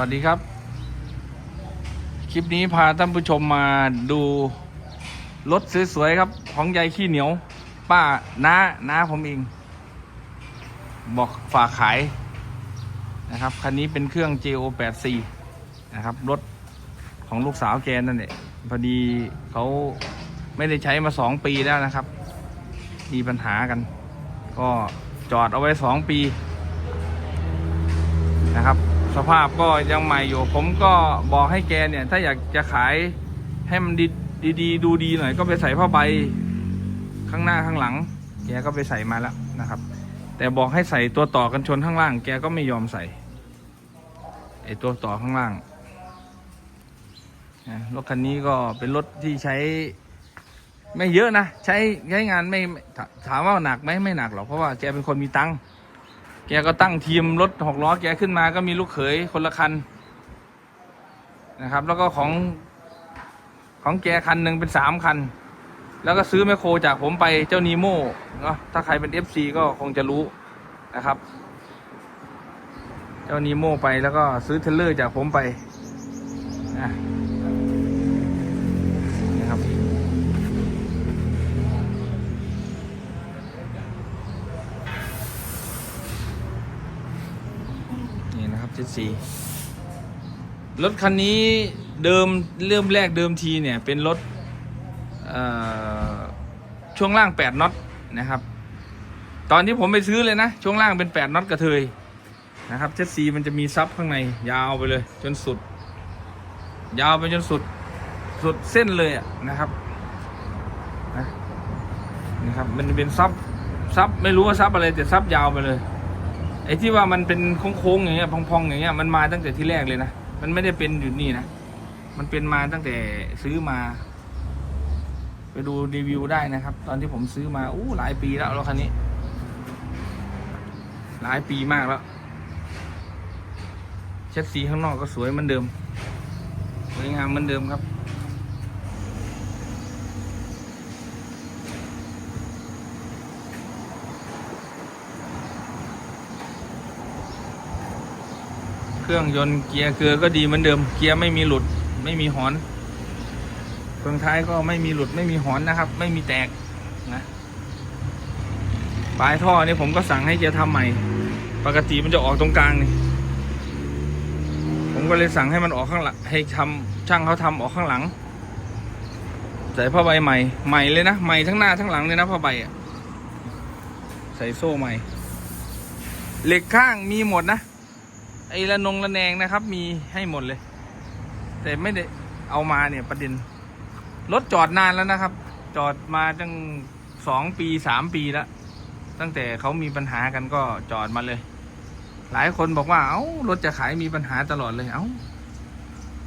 วัสดีครับ คลิปนี้พาท่านผู้ชมมาดูรถสวยๆครับ ของยายขี้เหนียว ป้าน้าน้าผมเอง บอกฝากขายนะครับคันนี้เป็นเครื่อง JO84 นะครับ รถของลูกสาวแกนั่นแหละพอดีเขาไม่ได้ใช้มาสองปีแล้วนะครับ มีปัญหากัน ก็จอดเอาไว้สองปีนะครับ สภาพก็ยังใหม่อยู่ ผมก็บอกให้แกเนี่ย ถ้าอยากจะขายให้มันดีดีดูดีหน่อย ก็ไปใส่ผ้าใบข้างหน้าข้างหลัง แกก็ไปใส่มาแล้วนะครับ แต่บอกให้ใส่ตัวต่อกันชนข้างล่าง แกก็ไม่ยอมใส่ไอตัวต่อข้างล่างรถคันนี้ก็เป็นรถที่ใช้ไม่เยอะนะ ใช้ใช้งานไม่ถาถามว่าหนักไหมไม่หนักหรอกเพราะว่าแกเป็นคนมีตังค์ แกก็ตั้งทีมรถหกล้อแกขึ้นมาก็มีลูกเขยคนละคันนะครับ แล้วก็ของของแกคันหนึ่งเป็นสามคัน แล้วก็ซื้อแมคโครจากผมไปเจ้านีโม่เนาะถ้าใครเป็น FC ก็คงจะรู้นะครับ เจ้านีโม่ไปแล้วก็ซื้อเทเลอร์จากผมไปนะ ดสีรถคันนี้เดิมเริ่มแรกเดิมทีเนี่ยเป็นรถช่วงล่าง 8น็อตนะครับ ตอนที่ผมไปซื้อเลยนะ ช่วงล่างเป็น 8น็อตกระเทยนะครับเจ็ดสีมันจะมีซับข้างใน ยาวไปเลย จนสุด ยาวไปจนสุด สุดเส้นเลยนะครับนะครับ มันเป็นซับซับไม่รู้ว่าซับอะไรแต่ซับยาวไปเลย อ้ที่ว่ามันเป็นโค้งๆอย่างเงี้ยพองๆอย่างเงี้ยมันมาตั้งแต่ที่แรกเลยนะมันไม่ได้เป็นอยู่นี่นะมันเป็นมาตั้งแต่ซื้อมา ไปดูรีวิวได้นะครับ ตอนที่ผมซื้อมาอู้หลายปีแล้วรถคันนี้ หลายปีมากแล้วเช็ดสีข้างนอกก็สวยเหมือนเดิมสวยงามเหมือนเดิมครับ รื่องยนต์เกียร์เกลือก็ดีเหมือนเดิม เกียร์ไม่มีหลุด ไม่มีหอนเครื่องท้ายก็ไม่มีหลุดไม่มีหอนนะครับ ไม่มีแตกนะปลายท่อนี่ผมก็สั่งให้แกทำใหม่ ปกติมันจะออกตรงกลางนี่ผมก็เลยสั่งให้มันออกข้างหลังให้ทำช่างเขาทำออกข้างหลังใส่ผ้าใบใหม่ใหม่เลยนะใหม่ทั้งหน้าทั้งหลังเลยนะผ้าใบอะใส่โซ่ใหม่ เหล็กข้างมีหมดนะ ไอ้ระนงระแนงนะครับ มีให้หมดเลย แต่ไม่ได้เอามาเนี่ยประเด็นรถจอดนานแล้วนะครับ จอดมาตั้งสองปีสามปีแล้ว ตั้งแต่เขามีปัญหากันก็จอดมาเลย หลายคนบอกว่าเอ้ารถจะขายมีปัญหาตลอดเลย เอ้า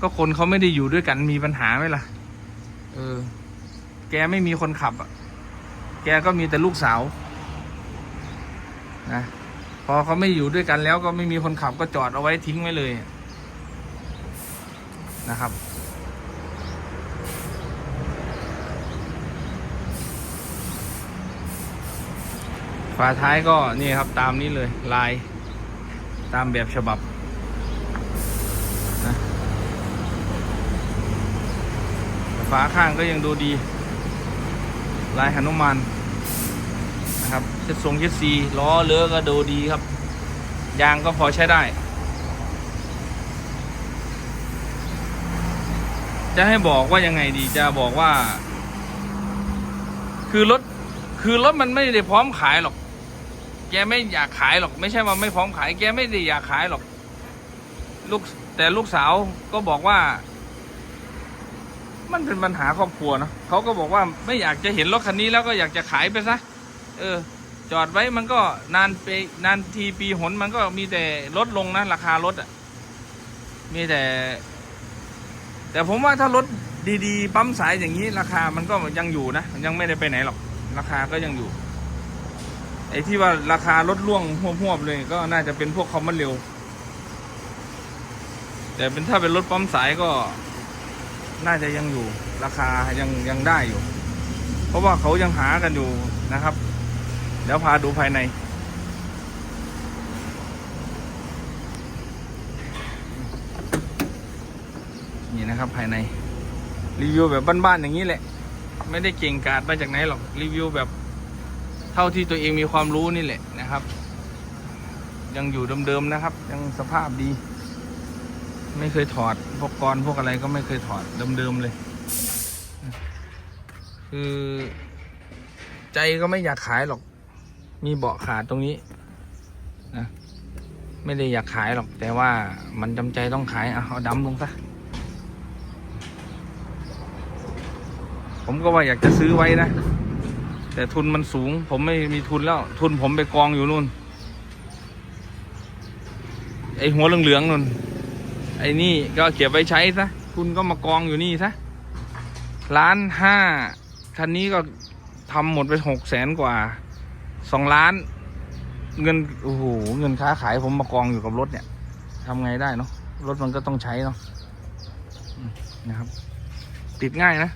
ก็คนเขาไม่ได้อยู่ด้วยกันมีปัญหาไหมล่ะ เออ แกไม่มีคนขับอะ แกก็มีแต่ลูกสาวนะ อเขาไม่อยู่ด้วยกันแล้วก็ไม่มีคนขับก็จอดเอาไว้ทิ้งไว้เลยนะครับ ฝาท้ายก็นี่ครับตามนี้เลยลายตามแบบฉบับนะฝาข้างก็ยังดูดี ลายหนุมาน นะครับเช็ดทรงเช็ดซีล้อเลือก็ดูดีครับ ยางก็พอใช้ได้ จะให้บอกว่ายังไงดีจะบอกว่า คือรถคือรถมันไม่ได้พร้อมขายหรอก แกไม่อยากขายหรอก ไม่ใช่ว่าไม่พร้อมขาย แกไม่ได้อยากขายหรอกลูกแต่ลูกสาวก็บอกว่า มันเป็นปัญหาครอบครัวเนอะเขาก็บอกว่าไม่อยากจะเห็นรถคันนี้แล้วก็อยากจะขายไปซะ เออ จอดไว้มันก็นานไปนานทีปีหนมันก็มีแต่ลดลงนะราคารถอะ มีแต่ แต่ผมว่าถ้ารถดีๆ ปั๊มสายอย่างนี้ ราคามันก็ยังอยู่นะยังไม่ได้ไปไหนหรอก ราคาก็ยังอยู่ไอ้ที่ว่าราคาลดล่วงหวๆเลยก็น่าจะเป็นพวกคอมมอนเร็ว แต่เป็นถ้าเป็นรถปั๊มสายก็น่าจะยังอยู่ ราคายังยังได้อยู่ เพราะว่าเขายังหากันอยู่นะครับ เดี๋ยวพาดูภายใน นี่นะครับภายใน รีวิวแบบบ้านๆอย่างนี้แหละ ไม่ได้เก่งกาดมาจากไหนหรอก รีวิวแบบเท่าที่ตัวเองมีความรู้นี่แหละนะครับ ยังอยู่เดิมๆนะครับ ยังสภาพดี ไม่เคยถอดพวกกรพวกอะไรก็ไม่เคยถอดเดิมๆเลย คือ ใจก็ไม่อยากขายหรอก มีเบาะขาดตรงนี้นะไม่ได้อยากขายหรอก แต่ว่ามันจำใจต้องขายเอาเอาดำลงซะผมก็ว่าอยากจะซื้อไว้นะ แต่ทุนมันสูง ผมไม่มีทุนแล้ว ทุนผมไปกองอยู่นู่น ไอหัวเหลืองๆนู่น ไอนี่ก็เก็บไว้ใช้ซะทุนก็มากองอยู่นี่ซะล้านห้าคันนี้ก็ทำหมดไปหกแสนกว่า สองล้าน เงินโอ้โหเงินค้าขายผมมากองอยู่กับรถเนี่ยทำไงได้เนาะรถมันก็ต้องใช้เนาะนะครับ ติดง่ายนะ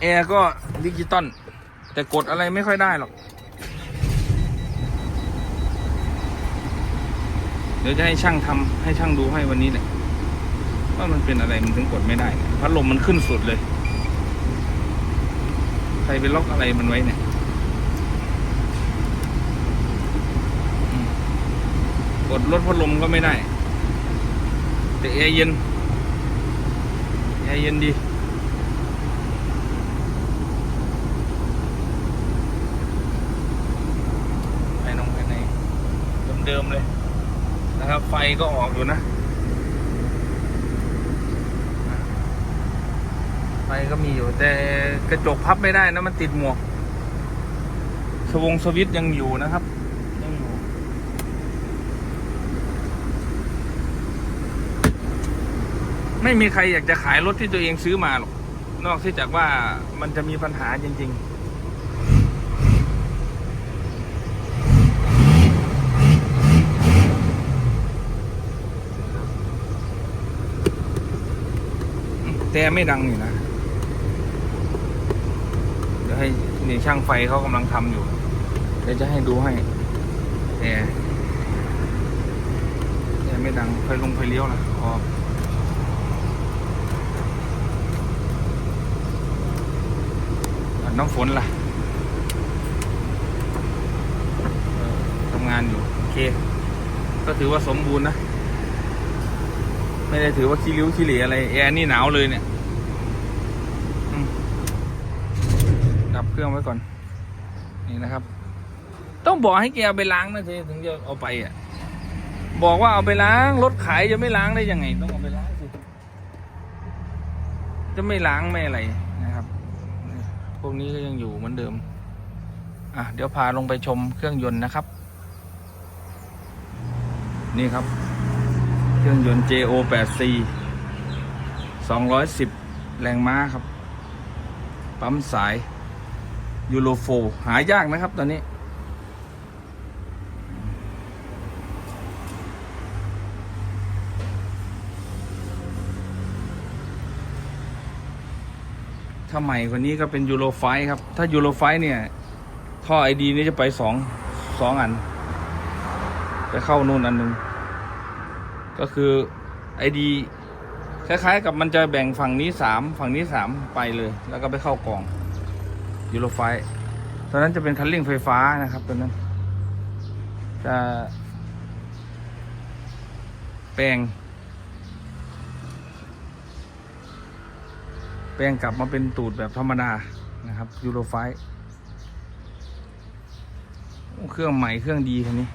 แอร์ก็ดิจิตอลแต่กดอะไรไม่ค่อยได้หรอก เดี๋ยวจะให้ช่างทำให้ช่างดูให้วันนี้แหละ ว่ามันเป็นอะไรมันถึงกดไม่ได้เนี่ยพัดลมมันขึ้นสุดเลย ใครไปล็อกอะไรมันไว้เนี่ยกดลดพัดลมก็ไม่ได้ แต่แอร์เย็นแอร์เย็นดีภายนองภายในเดิมๆเลยนะครับ ไฟก็ออกอยู่นะ ฟก็มีอยู่ แต่กระจกพับไม่ได้นะมันติดหมวก สวงสวิตยังอยู่นะครับ ยังอยู่ ไม่มีใครอยากจะขายรถที่ตัวเองซื้อมาหรอก นอกจากว่ามันจะมีปัญหาจริง ๆแต่ไม่ดังอยู่นะ ให้นี่ช่างไฟเขากำลังทำอยู่ เดี๋ยวจะให้ดูให้แต่แต่ไม่ดังไฟลงไฟเลี้ยวนะอ๋อน้ำฝนล่ะทำงานอยู่ โอเค ก็ถือว่าสมบูรณ์นะ ไม่ได้ถือว่าขี้ริ้วขี้เหร่อะไรแอร์นี่หนาวเลยเนี่ยอืม ดับเครื่องไว้ก่อน นี่นะครับ ต้องบอกให้แกเอาไปล้างนะเธถึงจะเอาไปอะ บอกว่าเอาไปล้างรถขายจะไม่ล้างได้ยังไง ต้องเอาไปล้างสิจะไม่ล้างไม่อะไรนะครับ พวกนี้ก็ยังอยู่เหมือนเดิม อะเดี๋ยวพาลงไปชมเครื่องยนต์นะครับ นี่ครับ เครื่องยนต์ JO8C 210 แรงม้าครับ ปั๊มสาย ยูโรโฟหายากนะครับตอนนี้ถ้าใหม่กว่านี้ก็เป็นยูโรไฟครับ ถ้ายูโรไฟเนี่ย ท่อไอดีนี่จะไปสองสองอัน ไปเข้านู่นอันหนึ่งก็คือไอดีคล้ายๆกับมันจะแบ่งฝั่งนี้สามฝั่งนี้สามไปเลย แล้วก็ไปเข้ากล่อง ยูโรไฟตอนนั้นจะเป็นคันเร่งไฟฟ้านะครับตอนนั้น จะแปลง แปลงกลับมาเป็นตูดแบบธรรมดานะครับยูโรไฟเครื่องใหม่เครื่องดีคันนี้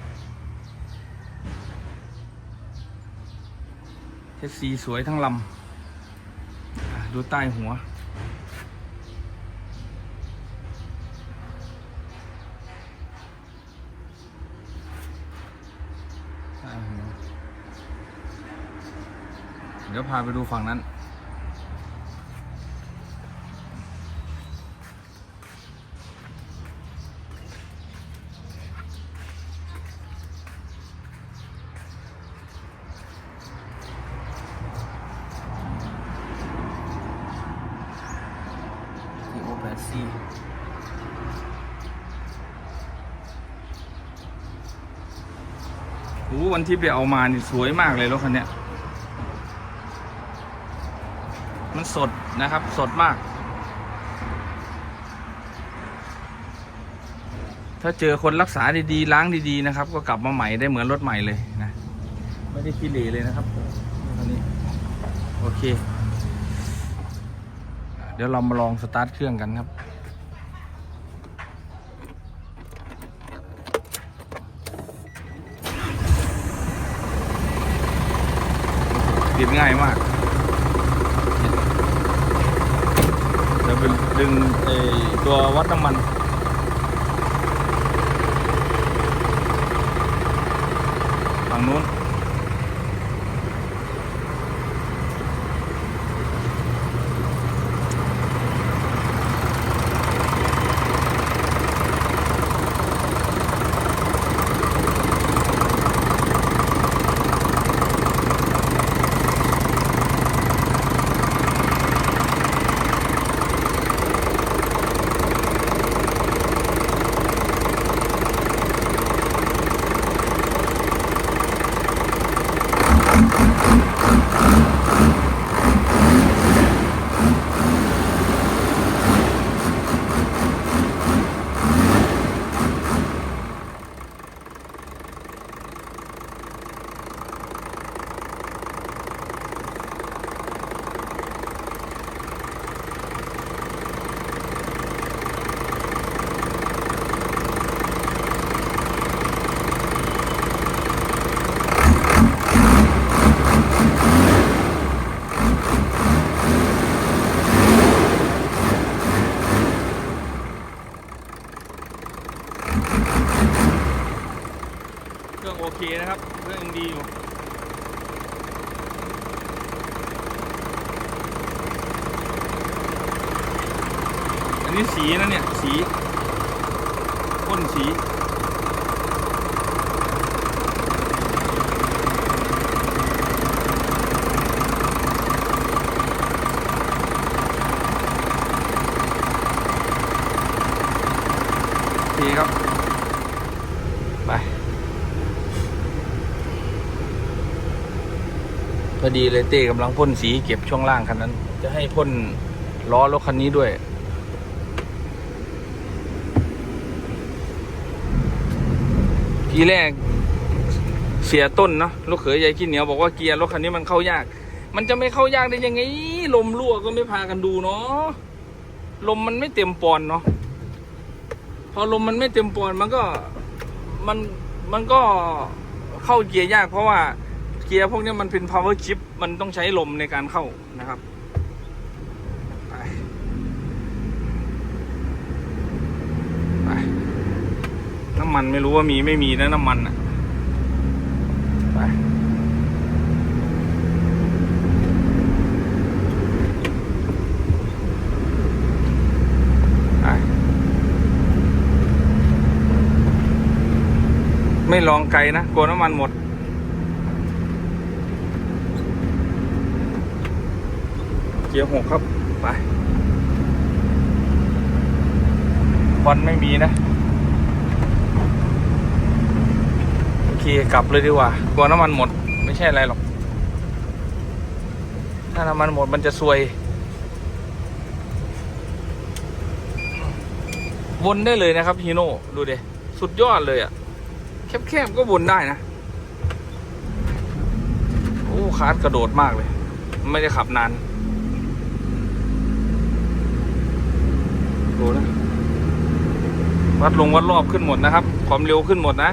เทสซีสวยทั้งลำดูใต้หัว ดี๋ยวพาไปดูฝั่งนั้น see. โอ้วันที่ไปเอามานี่สวยมากเลยรถคันเนี้ย มันสดนะครับ สดมาก ถ้าเจอคนรักษาดีๆล้างดีๆนะครับ ก็กลับมาใหม่ได้เหมือนรถใหม่เลยนะไม่ได้ขี้เหร่เลยนะครับคันนี้โอเค เดี๋ยวเรามาลองสตาร์ทเครื่องกันครับติดง่ายมาก เดี๋ยวไปดึงตัววัดน้ำมันฝั่งนู้น เครื่องโอเคนะครับ เครื่องยังดีอยู่ อันนี้ สีนะเนี่ย สีพ่นสีโอเคครับ ไป พอดีเลยเต้กำลังพ่นสีเก็บช่วงล่างคันนั้น จะให้พ่นล้อรถคันนี้ด้วย ทีแรกเสียต้นเนาะลูกเขยยายขี้เหนียวบอกว่าเกียร์รถคันนี้มันเข้ายาก มันจะไม่เข้ายากได้ยังไง ลมรั่วก็ไม่พากันดูเนาะลมมันไม่เต็มปอนเนาะพอลมมันไม่เต็มปอนมันก็มันมันก็เข้าเกียร์ยากเพราะว่าเกียร์พวกนี้มันเป็น power chip มันต้องใช้ลมในการเข้านะครับไปไป น้ำ มันไม่รู้ว่ามีไม่มีนะน้ำมันอะไปไม่ลองไกลนะกลัวน้ำมันหมดเกียร์หกครับ ไปบอลไม่มีนะ โอเค กลับเลยดีกว่ากลัวน้ำมันหมด ไม่ใช่อะไรหรอก ถ้าน้ำมันหมดมันจะซวย วนได้เลยนะครับฮีโน่ดูเดสุดยอดเลยอะ่ะ แคบๆก็วนได้นะ โอ้คาร์ดกระโดดมากเลย ไม่ได้ขับนานดูนะวัดลงวัดรอบขึ้นหมดนะครับ ความเร็วขึ้นหมดนะ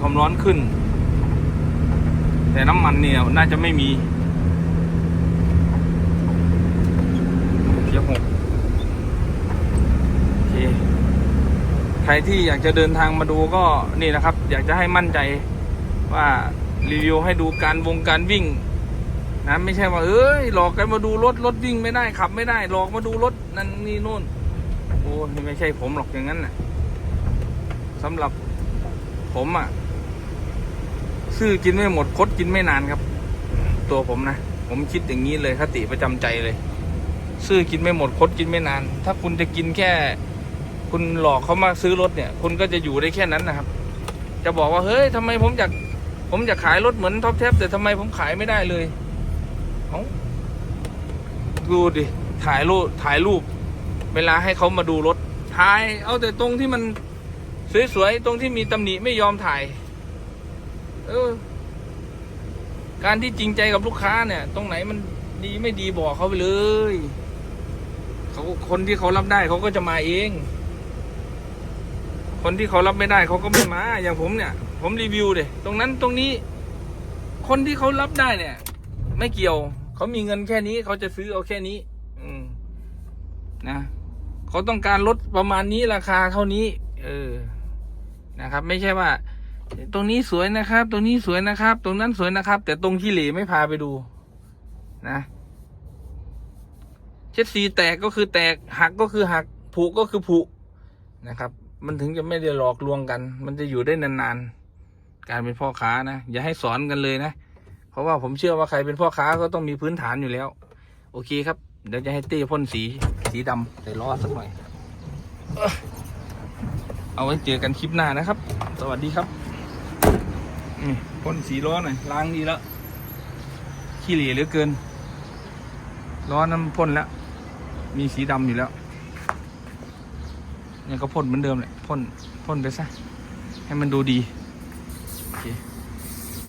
ความร้อนขึ้น แต่น้ำมันเนี่ยน่าจะไม่มีเกียร์หกโอเคใครที่อยากจะเดินทางมาดูก็นี่นะครับ อยากจะให้มั่นใจว่ารีวิวให้ดูการวงการวิ่งนะไม่ใช่ว่าเอ้ยหลอกกันมาดูรถรถวิ่งไม่ได้ขับ ไม่ได้หลอกมาดูรถนั่นนี่นู่นโอ้ไม่ใช่ผมหรอกอย่างนั้นน่ะสำหรับผมอะ ซื้อกินไม่หมดคดกินไม่นานครับ ตัวผมนะ ผมคิดอย่างนี้เลยคติประจำใจเลย ซื้อกินไม่หมดคดกินไม่นาน ถ้าคุณจะกินแค่ คุณหลอกเขามาซื้อรถเนี่ย คุณก็จะอยู่ได้แค่นั้นนะครับ จะบอกว่าเฮ้ยทำไมผมอยากผมอยากขายรถเหมือนท็อปแท็บแต่ทำไมผมขายไม่ได้เลยเอาดูดิถ่ายรูปถ่ายรูป เวลาให้เขามาดูรถถ่าย เอาแต่ตรงที่มันสวยๆตรงที่มีตำหนิไม่ยอมถ่าย เออ การที่จริงใจกับลูกค้าเนี่ย ตรงไหนมันดีไม่ดีบอกเขาไปเลยเขาคนที่เขารับได้เขาก็จะมาเอง คนที่เขารับไม่ได้เขาก็ไม่มา อย่างผมเนี่ย ผมรีวิวเดยตรงนั้นตรงนี้ คนที่เขารับได้เนี่ย ไม่เกี่ยว เขามีเงินแค่นี้เขาจะซื้อเอาแค่นี้ อืม นะเขาต้องการลดประมาณนี้ราคาเท่านี้ เออ นะครับ ไม่ใช่ว่า ตรงนี้สวยนะครับ ตรงนี้สวยนะครับ ตรงนั้นสวยนะครับ แต่ตรงที่เหลไม่พาไปดู นะเช็ดสีแตกก็คือแตกหักก็คือหักผุก็คือผุนะครับ มันถึงจะไม่ได้หลอกลวงกัน มันจะอยู่ได้นานๆ การเป็นพ่อค้านะอย่าให้สอนกันเลยนะ เพราะว่าผมเชื่อว่าใครเป็นพ่อค้าก็ต้องมีพื้นฐานอยู่แล้ว โอเคครับเดี๋ยวจะให้เต้พ่นสีสีดำใส่ล้อสักหน่อย เอ้อเอาไว้เจอกันคลิปหน้านะครับ สวัสดีครับ นี่พ่นสีล้อหน่อยล้างดีแล้วขี้เหร่เหลือเกิน ล้อนั้นพ่นแล้ว มีสีดำอยู่แล้วเนี่ยก็พ่นเหมือนเดิมแหละพ่นพ่นไปซะ ให้มันดูดี